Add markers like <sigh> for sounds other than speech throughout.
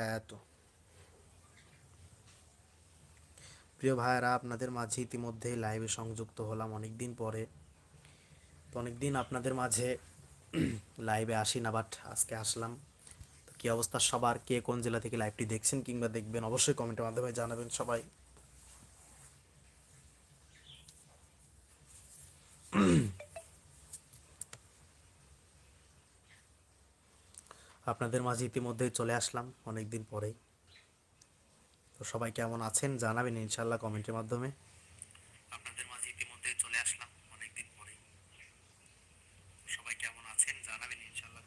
বারাকাত প্রিয় ভাইয়েরা, আপনাদের মাঝে ইতিমধ্যেই লাইভে সংযুক্ত হলাম অনেক দিন পরে। তো অনেক দিন আপনাদের মাঝে <clears throat> লাইভে আসি না বাট আজকে আসলাম। তো কী অবস্থা সবার? কে কোন জেলা থেকে লাইভটি দেখছেন কিংবা দেখবেন, অবশ্যই কমেন্টের মাধ্যমে জানাবেন সবাই। আপনাদের মাঝে ইতিমধ্যেই চলে আসলাম অনেক দিন পরেই। তো সবাই কেমন আছেন জানাবেন ইনশাল্লাহ কমেন্টের মাধ্যমে। আপনাদের মাঝে ইতিমধ্যেই চলে আসলাম অনেক দিন পরেই। সবাই কেমন আছেন জানাবেন ইনশাল্লাহ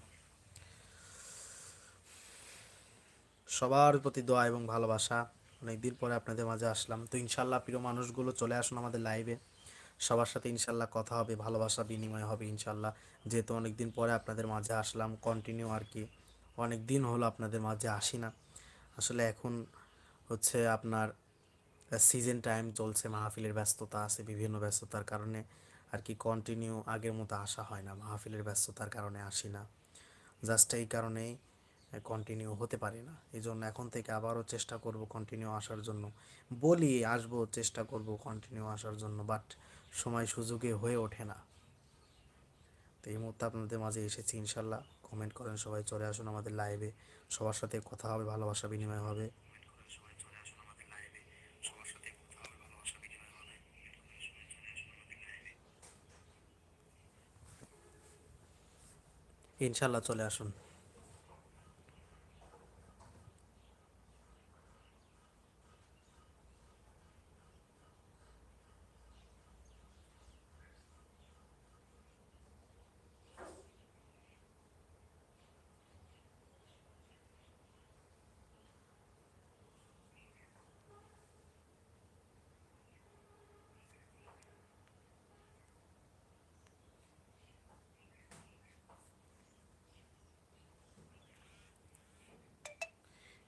সবার প্রতি দোয়া এবং ভালোবাসা। অনেক দিন পরে আপনাদের মাঝে আসলাম। তো ইনশাল্লাহ প্রিয় মানুষগুলো চলে আসুন আমাদের লাইভে সবার সাথে ইনশাল্লাহ কথা হবে ভালোবাসা বিনিময় হবে ইনশাল্লাহ যেহেতু অনেক দিন পরে আপনাদের মাঝে আসলাম কন্টিনিউ আর কি। অনেক দিন হলো আপনাদের মাঝে আসি না। আসলে এখন হচ্ছে আপনার সিজন টাইম চলছে, মাহফিলের ব্যস্ততা আছে, বিভিন্ন ব্যস্ততার কারণে আর কি কন্টিনিউ আগের মতো আসা হয় না, মাহফিলের ব্যস্ততার কারণে আসি না। জাস্ট এই কারণেই কন্টিনিউ হতে পারি না। এই জন্য এখন থেকে আবারও চেষ্টা করব কন্টিনিউ আসার জন্য। বলি আসব, চেষ্টা করব কন্টিনিউ আসার জন্য বাট সময় সুযোগে হয়ে ওঠে না। তো এই মুহূর্তে আপনাদের মাঝে এসেছি ইনশাল্লাহ। কমেন্ট করেন, সবাই চলে আসুন আমাদের লাইভে সবার সাথে কথা হবে, ভালোবাসা বিনিময় হবে। ইনশাল্লাহ চলে আসুন।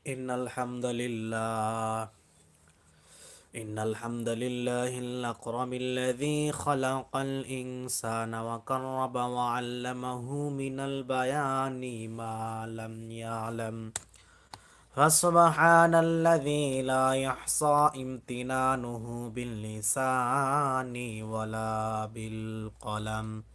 إن الحمد لله إن الحمد لله الأكرم الذي خلق الإنسان وقرب وعلمه من البيان ما لم يعلم. فسبحان الذي لا يحصى امتنانه باللسان ولا بالقلم.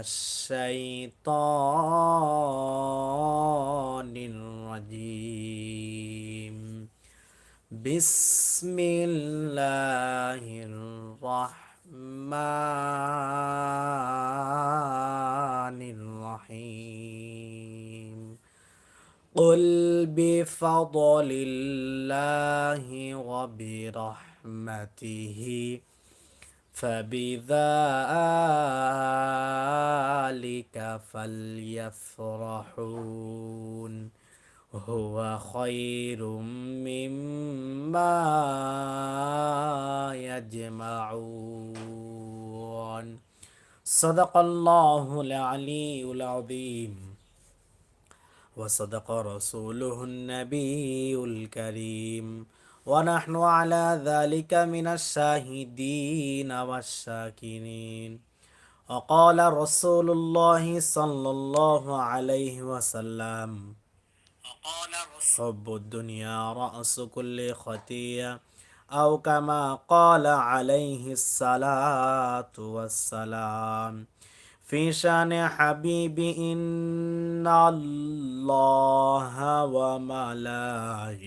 الشيطان الرجيم. بسم الله الرحمن الرحيم. قل بفضل الله وبرحمته. فبذلك فليفرحون هو خير مما يجمعون صدق الله العلي العظيم وصدق رسوله النبي الكريم ونحن على ذلك من الشاهدين والشاكرين. وقال رسول الله صلى الله عليه وسلم حب الدنيا رأس كل خطيئة أو كما قال عليه الصلاة والسلام في شأن حبيبي إن الله وملائكته.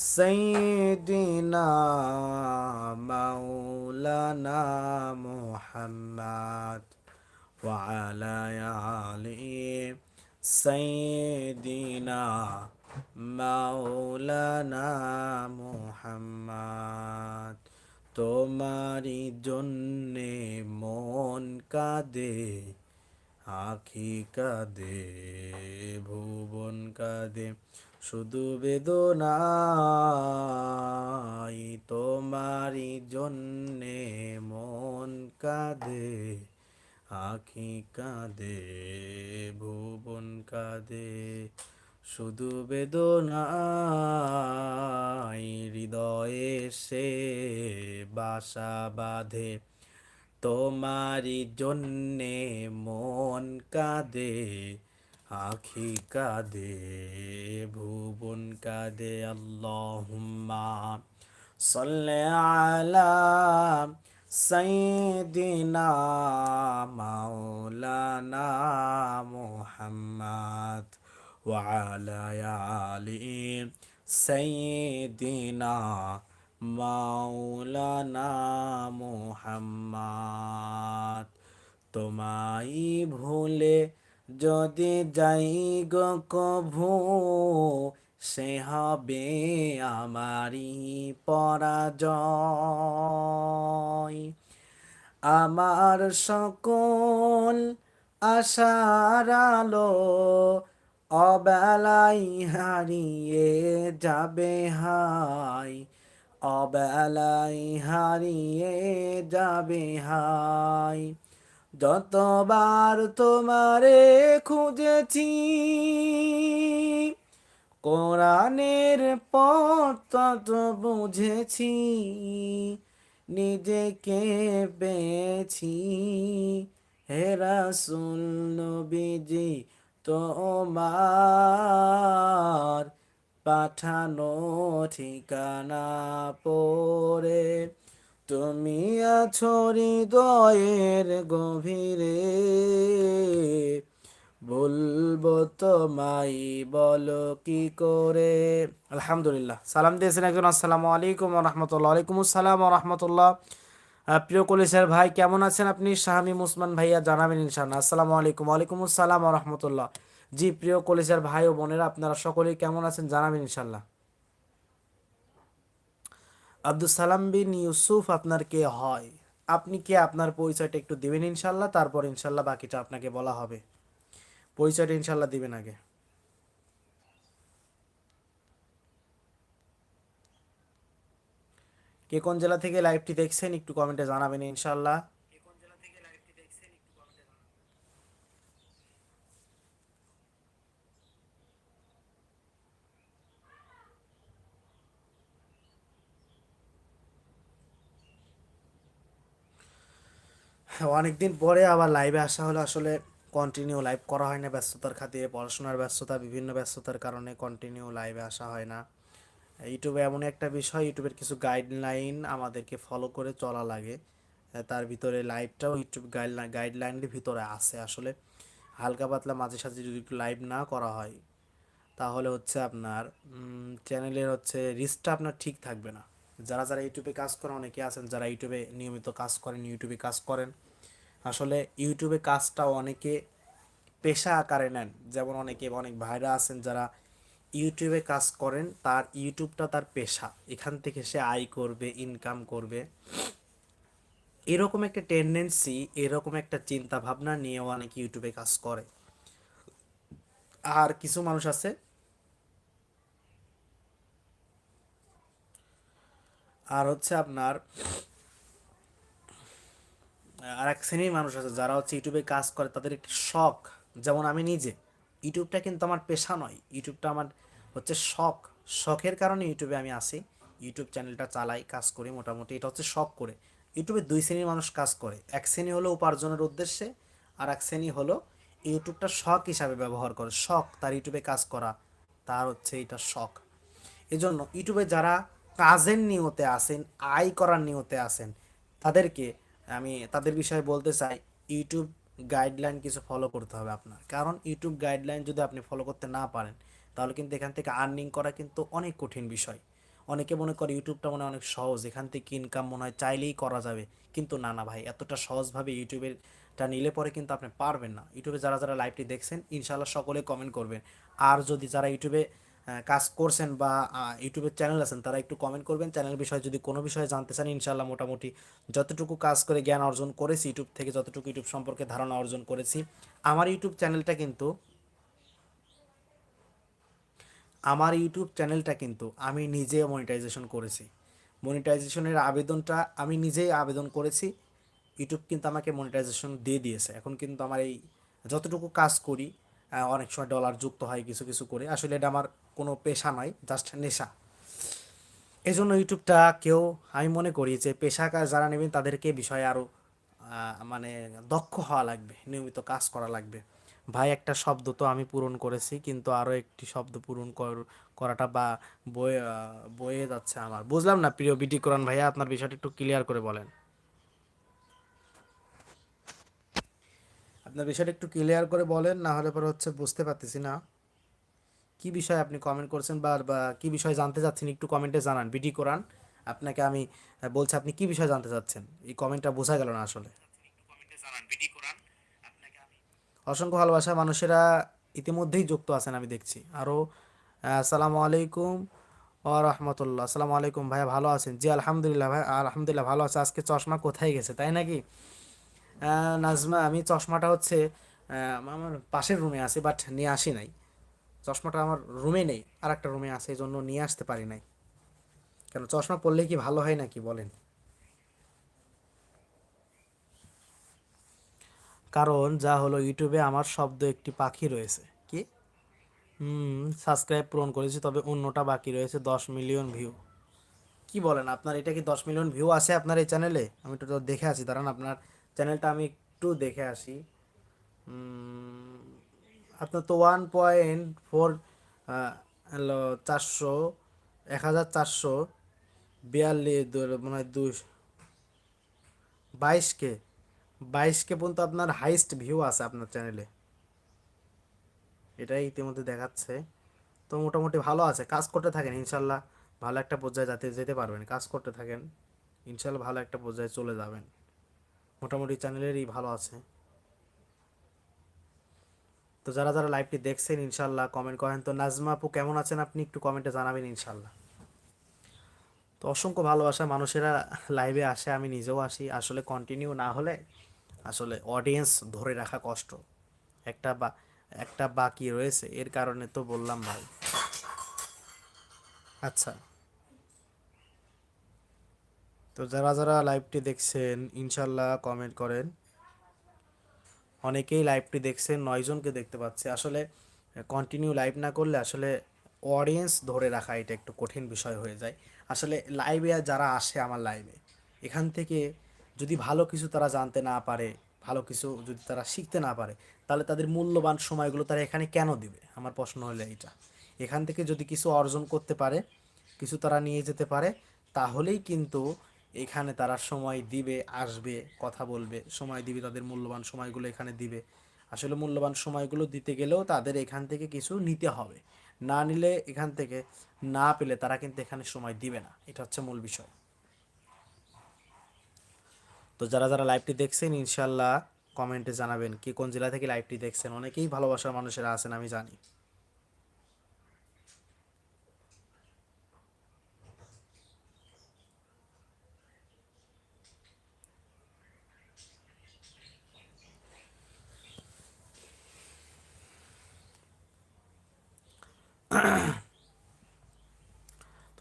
سيدنا مولانا محمد وعلى آله سيدنا مولانا محمد তোমারই জন্যে মন কাঁদে আখি কাঁদে ভুবন কাঁদে শুধু বেদনাই তোমারি জন্যে মন কাঁদে, আখি কাঁদে, ভুবন কাঁদে। শুধু বেদনাই হৃদয়ে সে বাসা বাঁধে তোমারি জন্যে মন কাঁদে। আখি কাদে, ভুবন কাদে, আল্লাহুম্মা সাল্লি আলা সাইয়্যিদিনা মাওলানা মুহাম্মদ ওয়া আলা সাইদিনা সাইয়্যিদিনা মাওলানা মুহাম্মদ। তোমায় ভুলে যদি যাই গো কভু, সে হবে আমারই পরাজয়। আমার সকল আশার আলো অবেলাই হারিয়ে যাবে হাই অবেলাই হারিয়ে যাবে হাই যতবার তোমারে খুঁজেছি, কোরআনের পথ তত বুঝেছি, নিজেকে পেয়েছি। হেরা সুল নবীজি, তোমার পাঠানো ঠিকানা পড়ে তুমি আছো হৃদয়ের গভীরে, বলব তোমায় বলো কি করে? আলহামদুলিল্লাহ। সালাম দিয়েছেন একজন, আসসালামু আলাইকুম রহমতুল্লাহ ওয়ালাইকুম আসসালাম রহমতুল্লাহ প্রিয় কলিসের ভাই, কেমন আছেন আপনি? শাহামি মুসমান ভাইয়া জানাবেন ইনশাল্লাহ আসসালামু আলাইকুম, ওয়ালাইকুম আসসালাম রহমতুল্লাহ জি, প্রিয় কলিসের ভাই ও বোনেরা, আপনারা সকলেই কেমন আছেন জানাবেন ইনশাল্লাহ আব্দুল সালাম বিন ইউসুফ আপনার কে হয়? আপনি কে? আপনার পরিচয়টা একটু দেবেন ইনশাল্লাহ তারপর ইনশাল্লাহ বাকিটা আপনাকে বলা হবে। পরিচয়টা ইনশাল্লাহ দিবেন আগে। কে কোন জেলা থেকে লাইভটি দেখছেন একটু কমেন্টে জানাবেন ইনশাল্লাহ অনেকদিন পরে আবার লাইভে আসা হলো। আসলে কন্টিনিউ লাইভ করা হয় না, ব্যস্ততার খাতিরে। পড়াশোনার ব্যস্ততা, বিভিন্ন ব্যস্ততার কারণে কন্টিনিউ লাইভে আসা হয় না। ইউটিউবে এমন একটা বিষয় ইউটিউবের কিছু গাইডলাইন আমাদেরকে ফলো করে চলা লাগে। তার ভিতরে লাইভটাও ইউটিউব গাইডলাইন গাইডলাইনের ভিতরে আছে আসলে। হালকা পাতলা মাঝে সাঝে যদি একটু লাইভ না করা হয়, তাহলে হচ্ছে আপনার চ্যানেলের হচ্ছে রিচটা আপনার ঠিক থাকবে না। যারা যারা ইউটিউবে কাজ করেন অনেকে আছেন যারা ইউটিউবে নিয়মিত কাজ করেন ইউটিউবে কাজ করেন। আসলে ইউটিউবে কাজটা অনেকে পেশা আকারে নেন। যেমন অনেকে অনেক ভাইরা আছেন যারা ইউটিউবে কাজ করেন, তার ইউটিউবটা তার পেশা। এখান থেকে সে আয় করবে ইনকাম করবে। এরকম একটা টেন্ডেন্সি এরকম একটা চিন্তা ভাবনা নিয়ে অনেকে ইউটিউবে কাজ করে। আর কিছু মানুষ আছে, আর হচ্ছে আপনার আর এক শ্রেণির মানুষ আছে যারা হচ্ছে ইউটিউবে কাজ করে, তাদের একটি শখ। যেমন আমি নিজে। ইউটিউবটা কিন্তু আমার পেশা নয়। ইউটিউবটা আমার হচ্ছে শখ। শখের কারণে ইউটিউবে আমি আসি। ইউটিউব চ্যানেলটা চালাই, কাজ করি মোটামুটি। এটা হচ্ছে শখ করে। ইউটিউবে দুই শ্রেণির মানুষ কাজ করে। এক শ্রেণি হলো উপার্জনের উদ্দেশ্যে আর এক শ্রেণি হলো ইউটিউবটা শখ হিসাবে ব্যবহার করে। শখ, তার ইউটিউবে কাজ করা, তার হচ্ছে এটা শখ। এজন্য ইউটিউবে যারা কাজের নিয়তে আসেন, আয় করার নিয়তে আসেন, তাদেরকে আমি তাদের বিষয়ে বলতে চাই, ইউটিউব গাইডলাইন কিছু ফলো করতে হবে আপনার। কারণ ইউটিউব গাইডলাইন যদি আপনি ফলো করতে না পারেন, তাহলে কিন্তু এখান থেকে আর্নিং করা কিন্তু অনেক কঠিন বিষয়। অনেকে মনে করে ইউটিউবটা মনে অনেক সহজ, এখান থেকে ইনকাম মনে হয় চাইলেই করা যাবে। কিন্তু না না ভাই, এতটা সহজভাবে ইউটিউবেরটা নিলে পরে কিন্তু আপনি পারবেন না। ইউটিউবে যারা যারা লাইভটি দেখছেন ইনশাল্লাহ সকলে কমেন্ট করবেন। আর যদি যারা ইউটিউবে কাজ করছেন বা ইউটিউবের চ্যানেল আছেন, তারা একটু কমেন্ট করবেন। চ্যানেল বিষয়ে যদি কোনো বিষয়ে জানতে চান ইনশাল্লাহ মোটামুটি যতটুকু কাজ করে জ্ঞান অর্জন করেছি ইউটিউব থেকে যতটুকু ইউটিউব সম্পর্কে ধারণা অর্জন করেছি, আমার ইউটিউব চ্যানেলটা কিন্তু, আমার ইউটিউব চ্যানেলটা কিন্তু আমি নিজে মনিটাইজেশন করেছি। মনিটাইজেশনের আবেদনটা আমি নিজেই আবেদন করেছি। ইউটিউব কিন্তু আমাকে মনিটাইজেশন দিয়ে দিয়েছে। এখন কিন্তু আমার এই যতটুকু কাজ করি অনেক সময় ডলার যুক্ত হয় কিছু কিছু করে। আসলে এটা আমার কোনো পেশা নয় জাস্ট নেশা। এই জন্য ইউটিউবটা কেউ, আমি মনে করি যে পেশাকার যারা নেবেন, তাদেরকে বিষয়ে আরও মানে দক্ষ হওয়া লাগবে, নিয়মিত কাজ করা লাগবে। ভাই, একটা শব্দ তো আমি পূরণ করেছি, কিন্তু আরও একটি শব্দ পূরণ কর- করাটা বা বয়ে বয়ে যাচ্ছে আমার। বুঝলাম না প্রিয় বিটি কোরআন ভাইয়া, আপনার বিষয়টা একটু ক্লিয়ার করে বলেন। আপনার বিষয়টা একটু ক্লিয়ার করে বলেন, না হলে পরে হচ্ছে বুঝতে পারতেছি না। কি বিষয়ে আপনি কমেন্ট করছেন বা বা কি বিষয়ে জানতে চাচ্ছেন একটু কমেন্টে জানান বিডি কোরআন আপনাকে আমি বলছি আপনি কি বিষয়ে জানতে চাচ্ছেন? এই কমেন্টটা বোঝা গেল না আসলে। অসংখ্য ভালোবাসা মানুষেরা ইতিমধ্যেই যুক্ত আছেন আমি দেখছি। আরও আসসালামু আলাইকুম ও রহমতুল্লাহ। আসসালামু আলাইকুম ভাইয়া, ভালো আছেন? জি, আলহামদুলিল্লাহ ভাই, আলহামদুলিল্লাহ ভালো আছে। আজকে চশমা কোথায় গেছে, তাই নাকি? নাজমা, আমি চশমাটা হচ্ছে আমার পাশের রুমে আছে বাট নিয়ে আসি নাই। চশমাটা আমার রুমে নেই আর একটা রুমে আছে, এই জন্য নিয়ে আসতে পারি নাই। কেন, চশমা পরলে কি ভালো হয় নাকি, বলেন? কারণ যা হলো ইউটিউবে আমার শব্দ একটি পাখি রয়েছে। কি? হুম সাবস্ক্রাইব পূরণ করেছি, তবে অন্যটা বাকি রয়েছে, দশ মিলিয়ন ভিউ কি বলেন, আপনার এটা কি দশ মিলিয়ন ভিউ আছে আপনার এই চ্যানেলে আমি তো দেখে আছি দাঁড়ান, আপনার চ্যানেলটা আমি একটু দেখে আসি। আপনার তো ওয়ান পয়েন্ট ফোর চারশো, এক হাজার চারশো বিয়াল্লিশ মনে হয় দুই, বাইশ কে বাইশ কে পর্যন্ত আপনার হাইস্ট ভিউ আছে আপনার চ্যানেলে এটাই ইতিমধ্যে দেখাচ্ছে। তো মোটামুটি ভালো আছে, কাজ করতে থাকেন, ইনশাল্লাহ ভালো একটা পর্যায়ে যাতে যেতে পারবেন, কাজ করতে থাকেন, ইনশাল্লাহ ভালো একটা পর্যায়ে চলে যাবেন। মোটামুটি চ্যানেলেরই ভালো আছে। তো যারা যারা লাইভটি দেখছেন ইনশাল্লাহ কমেন্ট করেন। তো নাজমা আপু, কেমন আছেন আপনি? একটু কমেন্টে জানাবেন ইনশাল্লাহ তো অসংখ্য ভালোবাসা মানুষেরা লাইভে আসে, আমি নিজেও আসি। আসলে কন্টিনিউ না হলে আসলে অডিয়েন্স ধরে রাখা কষ্ট। একটা বা, একটা বাকি রয়েছে, এর কারণে তো বললাম ভাই। আচ্ছা। তো যারা যারা লাইভটি দেখছেন, ইনশাল্লাহ কমেন্ট করেন। অনেকেই লাইভটি দেখছেন নয়জনকে দেখতে পাচ্ছি। আসলে কন্টিনিউ লাইভ না করলে আসলে অডিয়েন্স ধরে রাখা এটা একটু কঠিন বিষয় হয়ে যায়। আসলে লাইভে যারা আসে আমার লাইভে এখান থেকে যদি ভালো কিছু তারা জানতে না পারে, ভালো কিছু যদি তারা শিখতে না পারে, তাহলে তাদের মূল্যবান সময়গুলো তারা এখানে কেন দিবে? আমার প্রশ্ন হলো এইটা। এখান থেকে যদি কিছু অর্জন করতে পারে, কিছু তারা নিয়ে যেতে পারে, তাহলেই কিন্তু এখানে তারা সময় দিবে, আসবে, কথা বলবে, সময় দিবে তাদের মূল্যবান সময়গুলো এখানে দিবে। আসলে মূল্যবান সময়গুলো দিতে গেলেও তাদের এখান থেকে কিছু নিতে হবে। না নিলে এখান থেকে না পেলে তারা কিন্তু এখানে সময় দিবে না। এটা হচ্ছে মূল বিষয়। তো যারা যারা লাইভটি দেখছেন ইনশাল্লাহ কমেন্টে জানাবেন, কি কোন জেলা থেকে লাইভটি দেখছেন? অনেকেই ভালোবাসার মানুষেরা আছেন, আমি জানি।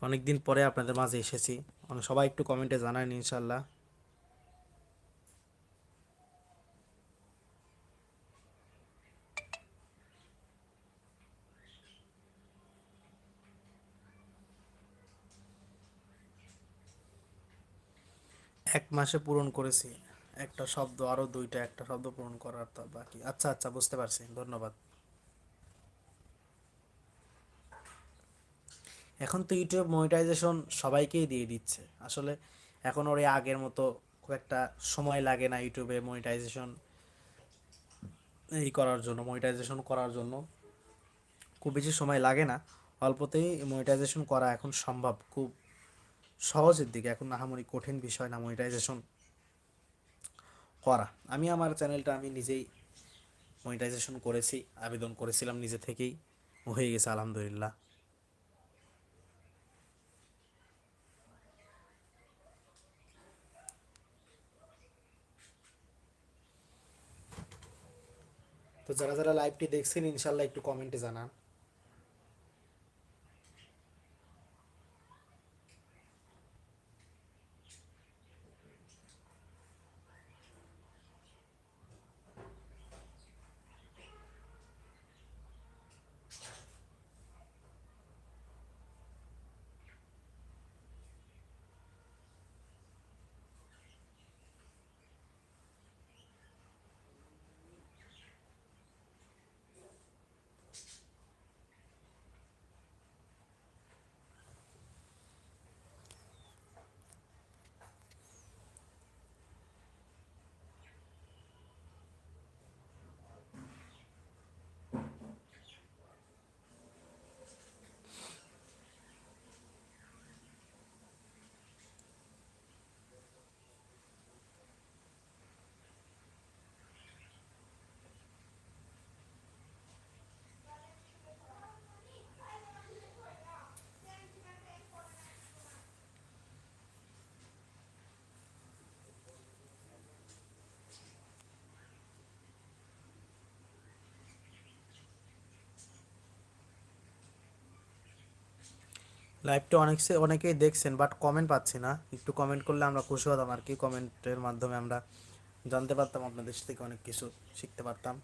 অনেকদিন অনেক দিন পরে আপনাদের মাঝে এসেছি। মানে সবাই একটু কমেন্টে জানান ইনশাল্লাহ এক মাসে পূরণ করেছি। একটা শব্দ আরও দুইটা, একটা শব্দ পূরণ করার বাকি। আচ্ছা আচ্ছা বুঝতে পারছি। ধন্যবাদ। এখন তো ইউটিউব মনিটাইজেশন সবাইকেই দিয়ে দিচ্ছে। আসলে এখন ওর আগের মতো খুব একটা সময় লাগে না ইউটিউবে মনিটাইজেশন এই করার জন্য মনিটাইজেশন করার জন্য। খুব বেশি সময় লাগে না। অল্পতেই মনিটাইজেশন করা এখন সম্ভব খুব সহজের দিকে। এখন আহামরি কঠিন বিষয় না মনিটাইজেশন করা। আমি আমার চ্যানেলটা আমি নিজেই মনিটাইজেশন করেছি, আবেদন করেছিলাম নিজে থেকেই। হয়ে গেছে, আলহামদুলিল্লাহ। তো যারা যারা লাইভটি দেখছেন ইনশাল্লাহ একটু কমেন্টে জানান। লাইভটা অনেক অনেকেই দেখছেন বাট কমেন্ট পাচ্ছি না। একটু কমেন্ট করলে আমরা খুশি হতাম আর কি। কমেন্টের মাধ্যমে আমরা জানতে পারতাম, আপনাদের থেকে অনেক কিছু শিখতে পারতাম।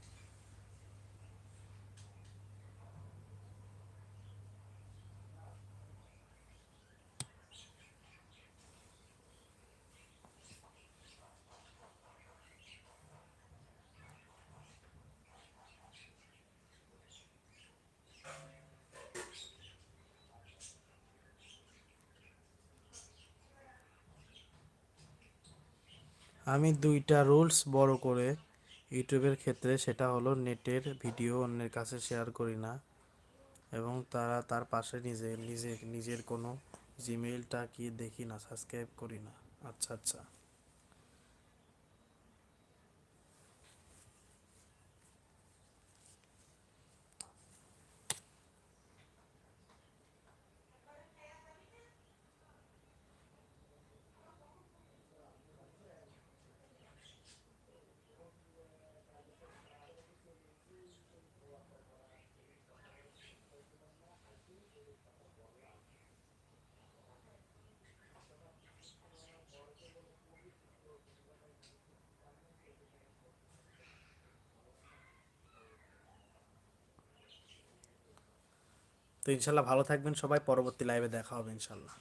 আমি দুইটা রুলস বড় করে ইউটিউবের ক্ষেত্রে, সেটা হলো নেটের ভিডিও অন্যের কাছে শেয়ার করি না এবং তারা তার পাশে নিজে নিজে, নিজের কোনো জিমেইলটা কি দেখি না, সাবস্ক্রাইব করি না। আচ্ছা আচ্ছা। তো ইনশাল্লাহ ভালো থাকবেন সবাই পরবর্তী লাইভে দেখা হবে ইনশাল্লাহ।